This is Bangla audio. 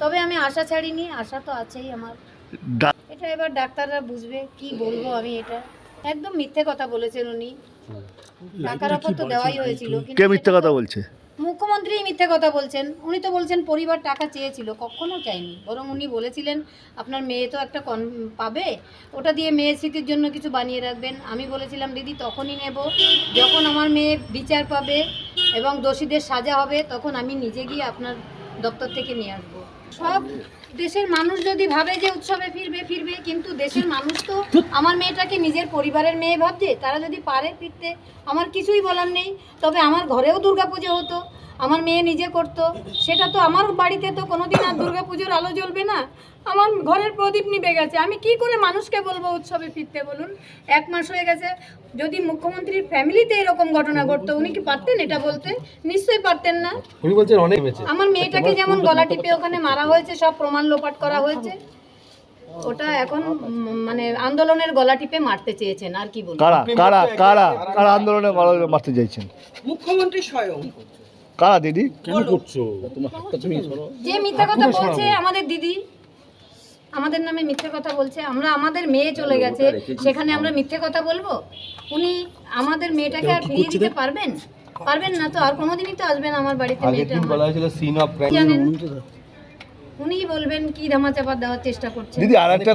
তবে আমি আশা ছাড়িনি আশা তো আছেই আমার। এটা এবার ডাক্তাররা বুঝবে কি বলব আমি এটা। একদম মিথ্যে কথা বলেছেন উনি। টাকার অফার তো দেওয়াই হয়েছিল কে মিথ্যে কথা বলছে? মুখ্যমন্ত্রী মিথ্যে কথা বলছেন। উনি তো বলছেন পরিবার টাকা চেয়েছিল কখনো চাইনি। বরং উনি বলেছিলেন আপনার মেয়ে তো একটা কন পাবে ওটা দিয়ে মেয়ের স্মৃতির জন্য কিছু বানিয়ে রাখবেন। আমি বলেছিলাম দিদি তখনই নেব। যখন আমার মেয়ে বিচার পাবে এবং দোষীদের সাজা হবে তখন আমি নিজে গিয়ে আপনার দপ্তর থেকে নিয়ে আসব। সব দেশের মানুষ যদি ভাবে যে উৎসবে ফিরবে ফিরবে, কিন্তু দেশের মানুষ তো আমার মেয়েটাকে নিজের পরিবারের মেয়ে ভাবছে, তারা যদি পারে ফিরতে, আমার কিছুই বলার নেই। তবে আমার ঘরেও দুর্গাপুজো হতো আমার মেয়ে নিজে করতো সেটা তো আমার বাড়িতে তো কোনোদিন আর দুর্গাপুজোর আলো জ্বলবে না। আমার ঘরের প্রদীপ নিভে গেছে। আমি কি করে মানুষকে বলব উৎসবে ফিরতে বলুন? এক মাস হয়ে গেছে। যদি মুখ্যমন্ত্রীর ফ্যামিলিতে এরকম ঘটনা ঘটতো উনি কি পারতেন এটা বলতে? নিশ্চয়ই পারতেন না। উনি বলছেন অনেক হয়েছে আমার মেয়েটাকে যেমন গলা টিপে ওখানে মারা হয়েছে সব প্রমাণ লোপাট করা হয়েছে। ওটা এখন মানে আন্দোলনের গলা টিপে মারতে চেয়েছেন আর কি বলব? কারা কারা কারা কারা আন্দোলনে গলা মারতে চাইছেন মুখ্যমন্ত্রী স্বয়ং কারা দিদি? কেন করছ? তোমার হাতটা তুমি যে মিথ্যা কথা বলছে আমাদের দিদি আমাদের নামে মিথ্যে কথা বলছে আমরা আমাদের মেয়ে চলে গেছে সেখানে আমরা মিথ্যে কথা বলব? উনি আমাদের মেয়েটাকে আর ফিরিয়ে দিতে পারবেন? পারবেন না তো আর কোনোদিনই তো আসবেন আমার বাড়িতে মেয়েটা দিন বলা হয়েছিল সিন অফ ক্রাইম উনিই বলবেন কি ধামাচাপা দেওয়ার চেষ্টা করছেন দিদি আর একটা